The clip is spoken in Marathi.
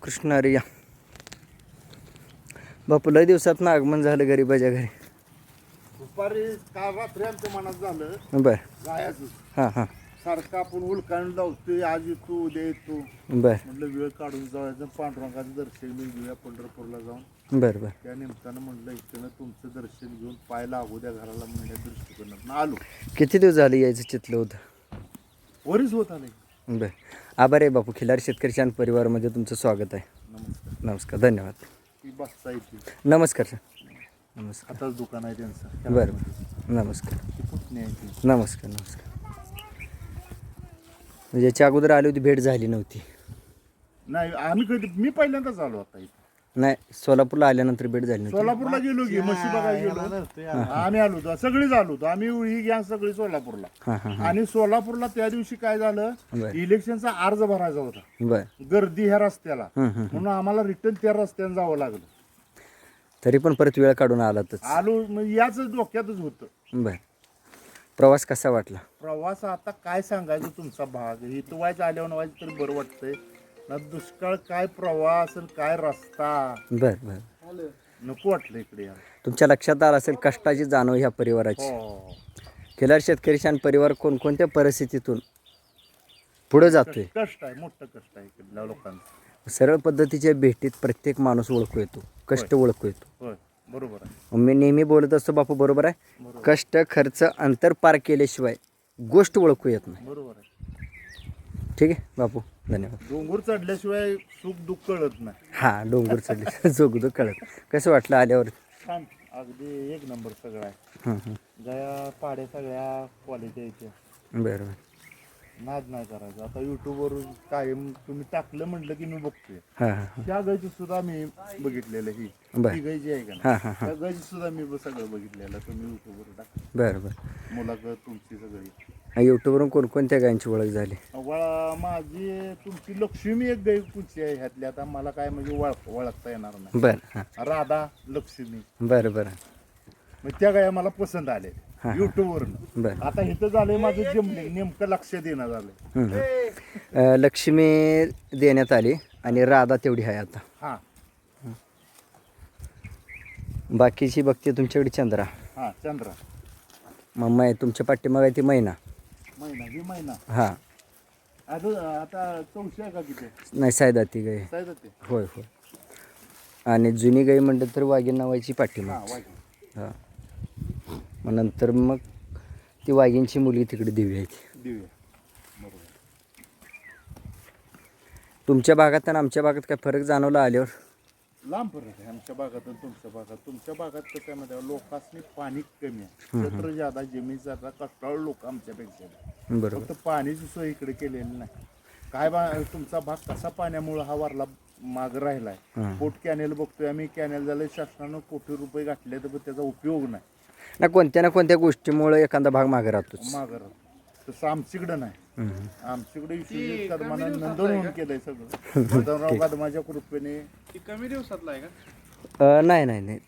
कृष्ण अरे या. बापू लय दिवसात आगमन झालं गरीबाच्या घरी. दुपारी काल रात्री आमच्या मनात झालं बर. जायचं. हां हां. सारखं आपण उलकाण लावतोय आज येतो उद्या येतो. बर. म्हटलं वेळ काढून जायचं पांडुरंगाचं दर्शन घेऊन घेऊया पंढरपूरला जाऊन. बर बर. त्या निमित्तानं म्हटलं इकडनं तुमचं दर्शन घेऊन पाय लागू द्या घराला म्हणल्या दृष्टिकोनात आलो. किती दिवस झाले यायचं चितलं होतं? वरीच होत आले. बर. आभार आहे बापू. खिलारी शेतकरी शान परिवारमध्ये तुमचं स्वागत आहे. नमस्कार. नमस्कार. धन्यवाद. ती बसता येते. नमस्कार सर. नमस्कार. आताच दुकान आहे त्यांचं. बरं. बरं नमस्कार. ती पुतणी आहे ती? नमस्कार नमस्कार. म्हणजे याच्या अगोदर आली होती भेट झाली नव्हती. नाही आम्ही कधी मी पहिल्यांदाच आलो आता इथे. नाही सोलापूरला आल्यानंतर भेट झाली नव्हती. सोलापूरला गेलो की म्हशी बघायला गेलो. आम्ही आलो होतो सगळीच आलो होतो. आम्ही ही गॅंग सगळी सोलापूरला. हां हां हां. आणि सोलापूरला त्या दिवशी काय झालं इलेक्शनचा अर्ज भरायचा होता. गर्दी ह्या रस्त्याला. हं, हं. म्हणून आम्हाला रिटर्न त्या रस्त्याने जावं लागलं. तरी पण परत वेळ काढून आलातच. आलो म्हणजे याच डोक्यातच होतं. बर. प्रवास कसा वाटला? प्रवास आता काय सांगायचं तुमचा भाग? इथं व्हायचं आल्यावर व्हायचं तरी बरं वाटतंय. ना दुष्काळ काय प्रवास आणि काय रस्ता? बर बर. नको वाटलं इकडे. तुमच्या लक्षात आलं असेल कष्टाची जाणीव ह्या परिवाराची. हो. केलार शेतकरी शान परिवार कोणकोणत्या परिस्थितीतून पुढे जातोय? कष्ट आहे मोठं कष्ट आहे इकडल्या लोकांचं. सरळ पद्धतीच्या भेटीत प्रत्येक माणूस ओळखू येतो कष्ट ओळखू येतो. होय बरोबर आहे. मी नेहमी बोलत असतो बापू बरोबर आहे? कष्ट खर्च अंतर पार केल्याशिवाय गोष्ट ओळखू येत नाही. बरोबर आहे. ठीक आहे बापू. धन्यवाद. डोंगर चढल्याशिवाय सुख दुःख कळत नाही. हां डोंगर चढले जोगदो कळत कसं वाटलं आल्यावर? छान. अगदी एक नंबर सगळं आहे. हं, हं. गया पाड्या सगळ्या क्वालिटी आहेत बरं बरं. नाद नाही करायचा. आता युट्यूबवर कायम तुम्ही टाकलं म्हटलं की मी बघतोय. हां हां त्या गायची सुद्धा मी बघितलेलं ही बर. जी आहे का हां नाही? हां हां त्या गायची सुद्धा मी सगळं बघितलेलं तुम्ही युट्यूबवर टाक बरं बरं. मुलाखत तुमची सगळी. यूट्यूबवरून कोणकोणत्या गायींची ओळख झाली? वळा माझी तुमची लक्ष्मी एक गाय कुठची आहे ह्यातली. आता मला काय म्हणजे ओळखता येणार नाही. बरं हां. राधा लक्ष्मी. बरं बरं. मग त्या गाया मला पसंत आले. हा. युट्यूबवरनं बरं. आता इथं झालंय माझं जमले नेमकं लक्ष देणं झालंय. अं, लक्ष्मी देण्यात आली आणि राधा तेवढी आहे आता. हा. बाकीची बघते तुमच्याकडे चंद्रा. हा चंद्रा. मम्मा आहे तुमच्या पाठीमागे ती मैना. महिना ही महिना. हां. आता आता चौशे आहे का किती? नाही सायदा ती गाय साहेब ते होय होय. आणि जुनी गाई म्हणलं तर वाघीण नावाची हा वाईट हां. मग नंतर मग ती वाघीणची मुलगी तिकडे दिवी आहे ती. देऊया बरोबर तुमच्या भागात आणि आमच्या भागात काय फरक जाणवला आल्यावर? लांब फरक आहे आमच्या भागात आणि तुमच्या भागात. तुमच्या भागात कसं आहे माहिती आहे लोकांनी पाणी कमी आहे. क्षेत्र ज्यादा जमीन जाता कष्टाळू लोक आमच्यापेक्षा आहेत. बरोबर. फक्त पाण्याची सोय इकडे केलेली नाही. काय बा तुमचा भाग कसा पाण्यामुळे हा वारला माग राहिलाय. पोट कॅनेल बघतोय आम्ही. कॅनेल झालं शासनानं कोटी रुपये घातले तर त्याचा उपयोग नाही. ना कोणत्या ना कोणत्या गोष्टीमुळे एखादा भाग मागे राहतोच. माग तसं आमच्याकडं नाही. आमच्याकडे विश्वजित कदमानं नंदनवन केलंय सगळं. मदनराव कदमाच्या कृपेने. कमी दिवसातला आहे का? नाही नाही नाही.